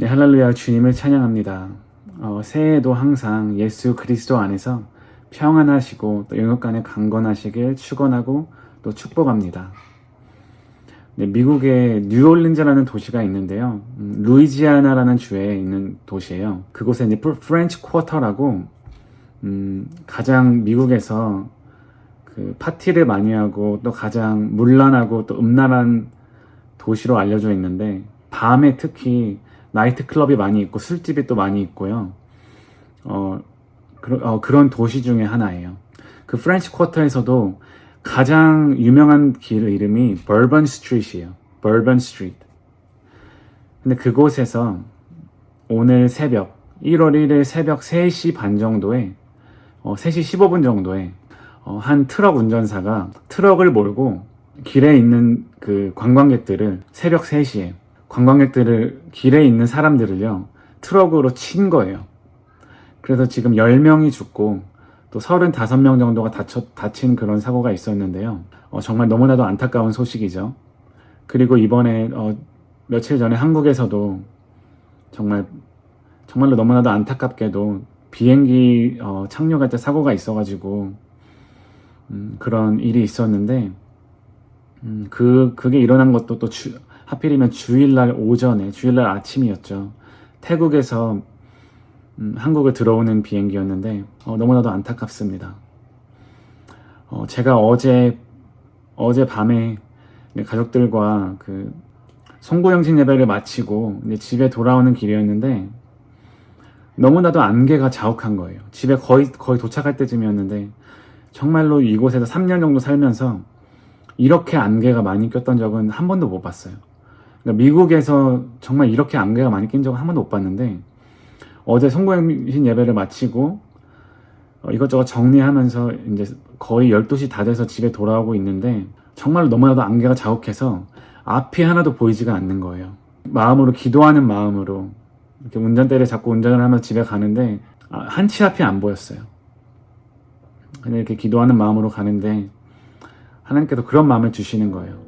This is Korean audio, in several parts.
네, 할렐루야 주님을 찬양합니다. 어, 새해에도 항상 예수 그리스도 안에서 평안하시고 또 영역 간에 강건하시길 축원하고 또 축복합니다. 네, 미국의 뉴올린즈라는 도시가 있는데요. 음, 루이지아나라는 주에 있는 도시예요. 그곳에 이제 프렌치 쿼터라고 음, 가장 미국에서 그 파티를 많이 하고 또 가장 문란하고 또 음란한 도시로 알려져 있는데 밤에 특히 나이트 클럽이 많이 있고 술집이 또 많이 있고요. 어, 그러, 어, 그런 도시 중에 하나예요. 그 프렌치 쿼터에서도 가장 유명한 길 이름이 버번 스트리트예요. 버번 스트리트. 근데 그곳에서 오늘 새벽 1월 1일 새벽 3시 반 정도에 어, 3시 15분 정도에 어, 한 트럭 운전사가 트럭을 몰고 길에 있는 그 관광객들을 새벽 3시에 관광객들을 길에 있는 사람들을요 트럭으로 친 거예요. 그래서 지금 10명이 죽고 또 35명 정도가 다쳐, 다친 그런 사고가 있었는데요. 어, 정말 너무나도 안타까운 소식이죠. 그리고 이번에 어, 며칠 전에 한국에서도 정말 정말로 너무나도 안타깝게도 비행기 어, 착륙할 때 사고가 있어가지고 음, 그런 일이 있었는데 음, 그 그게 일어난 것도 또 주, 하필이면 주일날 오전에 주일날 아침이었죠. 태국에서 음, 한국을 들어오는 비행기였는데 어, 너무나도 안타깝습니다. 어, 제가 어제 어제 밤에 가족들과 그 송구영신 예배를 마치고 집에 돌아오는 길이었는데 너무나도 안개가 자욱한 거예요. 집에 거의 거의 도착할 때쯤이었는데 정말로 이곳에서 3년 정도 살면서 이렇게 안개가 많이 꼈던 적은 한 번도 못 봤어요. 그러니까 미국에서 정말 이렇게 안개가 많이 낀 적은 한 번도 못 봤는데 어제 송구영신 예배를 마치고 어, 이것저것 정리하면서 이제 거의 12시 다 돼서 집에 돌아오고 있는데 정말 너무나도 안개가 자욱해서 앞이 하나도 보이지가 않는 거예요. 마음으로 기도하는 마음으로 이렇게 운전대를 잡고 운전을 하면서 집에 가는데 아, 한치 앞이 안 보였어요. 그냥 이렇게 기도하는 마음으로 가는데 하나님께서 그런 마음을 주시는 거예요.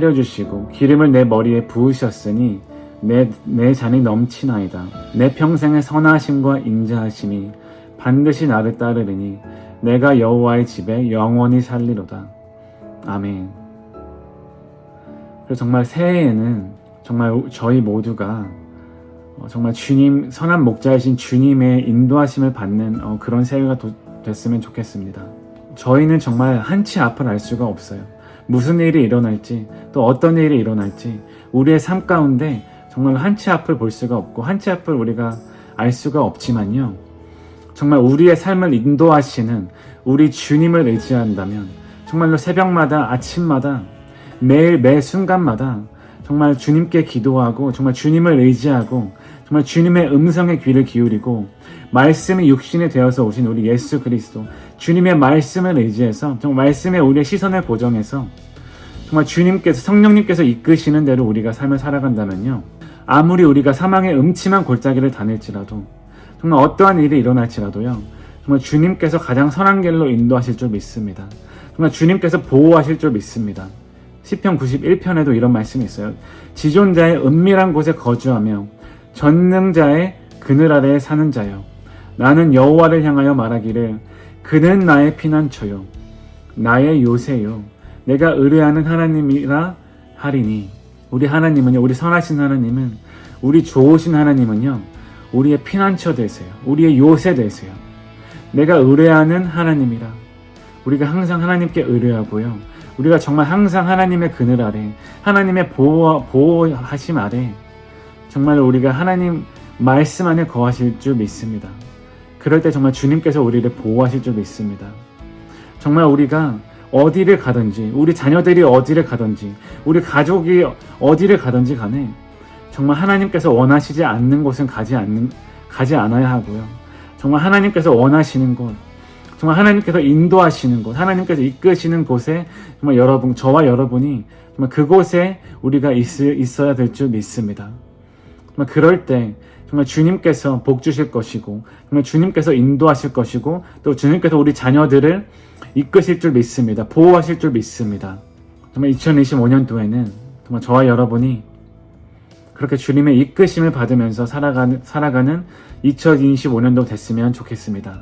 차려주시고 기름을 내 머리에 부으셨으니 내, 내 잔이 넘치나이다. 내 평생의 선하심과 인자하심이 반드시 나를 따르리니 내가 여호와의 집에 영원히 살리로다. 아멘. 그래서 정말 새해에는 정말 저희 모두가 어, 정말 주님 선한 목자이신 주님의 인도하심을 받는 어, 그런 새해가 도- 됐으면 좋겠습니다. 저희는 정말 한치 앞을 알 수가 없어요. 무슨 일이 일어날지 또 어떤 일이 일어날지 우리의 삶 가운데 정말 한 치 앞을 볼 수가 없고 한 치 앞을 우리가 알 수가 없지만요. 정말 우리의 삶을 인도하시는 우리 주님을 의지한다면 정말로 새벽마다 아침마다 매일 매 순간마다 정말 주님께 기도하고 정말 주님을 의지하고 정말 주님의 음성에 귀를 기울이고 말씀이 육신이 되어서 오신 우리 예수 그리스도 주님의 말씀을 의지해서 정말 말씀에 우리의 시선을 고정해서 정말 주님께서 성령님께서 이끄시는 대로 우리가 삶을 살아간다면요 아무리 우리가 사망의 음침한 골짜기를 다닐지라도 정말 어떠한 일이 일어날지라도요 정말 주님께서 가장 선한 길로 인도하실 줄 믿습니다 정말 주님께서 보호하실 줄 믿습니다 시편 91편에도 이런 말씀이 있어요. 지존자의 은밀한 곳에 거주하며 전능자의 그늘 아래에 사는 자여. 나는 여호와를 향하여 말하기를 그는 나의 피난처요. 나의 요새요. 내가 의뢰하는 하나님이라 하리니. 우리 하나님은요. 우리 선하신 하나님은 우리 좋으신 하나님은요. 우리의 피난처 되세요. 우리의 요새 되세요. 내가 의뢰하는 하나님이라. 우리가 항상 하나님께 의뢰하고요. 우리가 정말 항상 하나님의 그늘 아래, 하나님의 보호, 보호하심 아래, 정말 우리가 하나님 말씀 안에 거하실 줄 믿습니다. 그럴 때 정말 주님께서 우리를 보호하실 줄 믿습니다. 정말 우리가 어디를 가든지, 우리 자녀들이 어디를 가든지, 우리 가족이 어디를 가든지 간에, 정말 하나님께서 원하시지 않는 곳은 가지 않는 가지 않아야 하고요. 정말 하나님께서 원하시는 곳, 정말 하나님께서 인도하시는 곳, 하나님께서 이끄시는 곳에 정말 여러분, 저와 여러분이 정말 그곳에 우리가 있, 있어야 될 줄 믿습니다. 정말 그럴 때 정말 주님께서 복 주실 것이고, 정말 주님께서 인도하실 것이고, 또 주님께서 우리 자녀들을 이끄실 줄 믿습니다. 보호하실 줄 믿습니다. 정말 2025년도에는 정말 저와 여러분이 그렇게 주님의 이끄심을 받으면서 살아가는, 살아가는 2025년도 됐으면 좋겠습니다.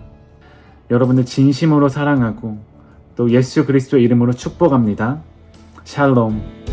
여러분들 진심으로 사랑하고 또 예수 그리스도의 이름으로 축복합니다. 샬롬.